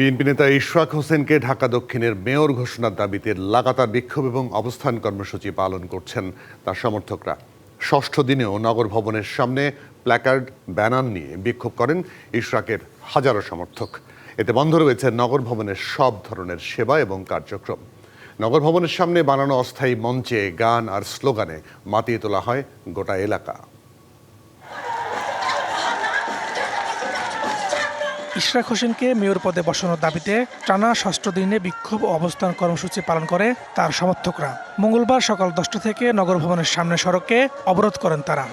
BNP নেতা ইশরাক হোসেনকে ঢাকা দক্ষিণের মেয়র ঘোষণার দাবিতে লাগাতার বিক্ষোভ এবং অবস্থান কর্মসূচি পালন করছেন তার সমর্থকরা। ষষ্ঠ দিনেও নগর ভবনের সামনে প্ল্যাকার্ড, ব্যানার নিয়ে বিক্ষোভ করেন ইশরাকের হাজারো সমর্থক। এতে বন্ধ রয়েছে নগর ভবনের সব ধরনের সেবা এবং কার্যক্রম। নগর ভবনের সামনে বানানো অস্থায়ী মঞ্চে গান আর স্লোগানে মাতিয়ে তোলা হয় গোটা এলাকা। ইশরাক হোসেনকে মেয়র পদে বসানোর দাবিতে টানা ষষ্ঠ দিনে বিক্ষোভ অবস্থান কর্মসূচি পালন করে তার সমর্থকরা। মঙ্গলবার সকাল দশটা থেকে নগর ভবনের সামনে সড়কে অবরোধ করেন তারা।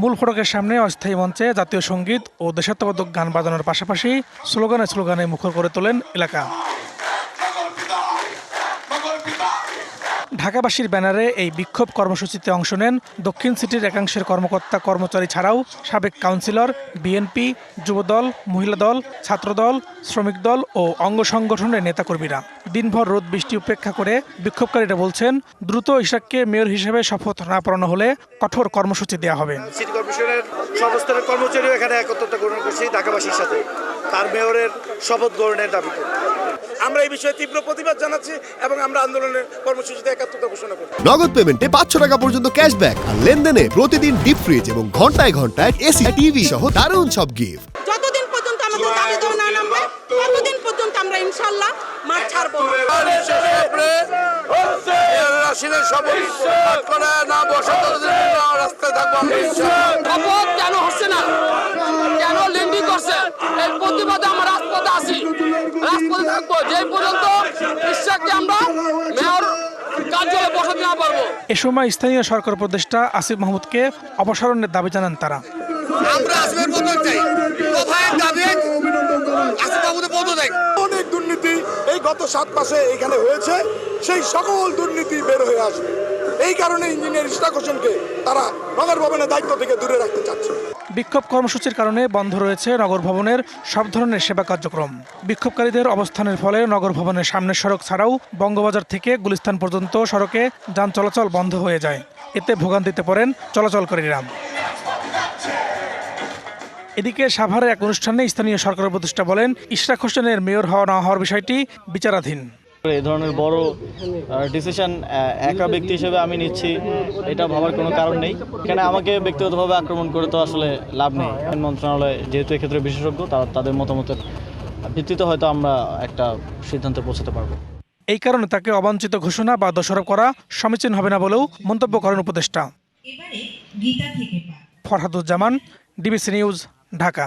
মূল ফটকের সামনে অস্থায়ী মঞ্চে জাতীয় সংগীত ও দেশাত্মবোধক গান বাজানোর পাশাপাশি স্লোগানে স্লোগানে মুখর করে তোলেন এলাকা। ঢাকাবাসীর ব্যানারে এই বিক্ষোভ কর্মসূচিতে অংশ নেন দক্ষিণ সিটির একাংশের কর্মকর্তা কর্মচারী ছাড়াও সাবেক কাউন্সিলর, বিএনপি, যুবদল, মহিলা দল, ছাত্রদল, শ্রমিক দল ও অঙ্গ সংগঠনের নেতাকর্মীরা। দিনভর রোদ বৃষ্টি উপেক্ষা করে বিক্ষোভকারীরা বলছেন দ্রুত ইশাককে মেয়র হিসেবে শপথ না পড়ানো হলে কঠোর কর্মসূচি দেওয়া হবে। সিটি কর্পোরেশনের সর্বস্তরের কর্মচারীও এখানে একত্রতা গ্রহণ করছি ঢাকাবাসীর সাথে। তার মেয়রের শপথ গ্রহণের দাবিতে আমরা এই বিষয়ে তীব্র প্রতিবাদ জানাচ্ছি এবং আমরা আন্দোলনের কর্মসূচিতে একাত্মতা ঘোষণা করছি। নগদ পেমেন্টে পাঁচশো টাকা পর্যন্ত ক্যাশব্যাক আর লেনদেনে প্রতিদিন ডিপ ফ্রিজ এবং ঘন্টায় ঘন্টায় এসি টিভি সহ দারুণ সব গিফট যতদিন পর্যন্ত আমাদের দাবি দেওয়া না নামবে ততদিন পর্যন্ত আমরা ইনশাল্লাহ কেন হচ্ছে না? কেন লেন্ডি করছে? এর প্রতিবাদে আমরা রাজপথে আছি। রাজপথে থাকব। যে পর্যন্ত বিশ্বাসকে আমরা মেয়র কার্যালয়ে বসাতে না পারব। এ সময় স্থানীয় সরকার উপদেষ্টা আসিফ মাহমুদকে অপসারণের দাবি জানান তারা। আমরা চাই। কোথায় দাবি? আসিফ মাহমুদের পদত্যাগ। এই গত সাত মাসে এখানে হয়েছে, সেই সকল দুর্নীতি বের হয়ে আসবে। এই কারণে ইঞ্জিনিয়ার ইশরাক হোসেনকে তারা নগর ভবনের দায়িত্ব থেকে দূরে রাখতে চাচ্ছে। বিক্ষোভ কর্মসূচির কারণে বন্ধ রয়েছে নগর ভবনের সব ধরনের সেবা কার্যক্রম। বিক্ষোভকারীদের অবস্থানের ফলে নগর ভবনের সামনের সড়ক ছাড়াও বঙ্গবাজার থেকে গুলিস্তান পর্যন্ত সড়কে যান চলাচল বন্ধ হয়ে যায়। এতে ভোগান্তিতে পড়েন চলাচলকারীরা। এদিকে সাভারে এক অনুষ্ঠানে স্থানীয় সরকার উপদেষ্টা বলেন ইশরাক হোসেনের মেয়র হওয়া না হওয়ার বিষয়টি বিচারাধীন। এই ধরনের বড় ডিসিশন একা ব্যক্তি হিসেবে আমি নিচ্ছি এটা ভাবার কোনো কারণ নেই। এখানে আমাকে ব্যক্তিগতভাবে আক্রমণ করে তো আসলে লাভ নেই। আইন মন্ত্রণালয় যেহেতু এক্ষেত্রে বিশেষজ্ঞ তারা তাদের মতামতের ভিত্তিতে হয়তো আমরা একটা সিদ্ধান্তে পৌঁছাতে পারব। এই কারণে তাকে অবাঞ্ছিত ঘোষণা বা দোষারোপ করা সমীচীন হবে না বলেও মন্তব্য করেন উপদেষ্টা। এবারে গীতা থেকে পাঠ। Farhaduzzaman DBC news Dhaka.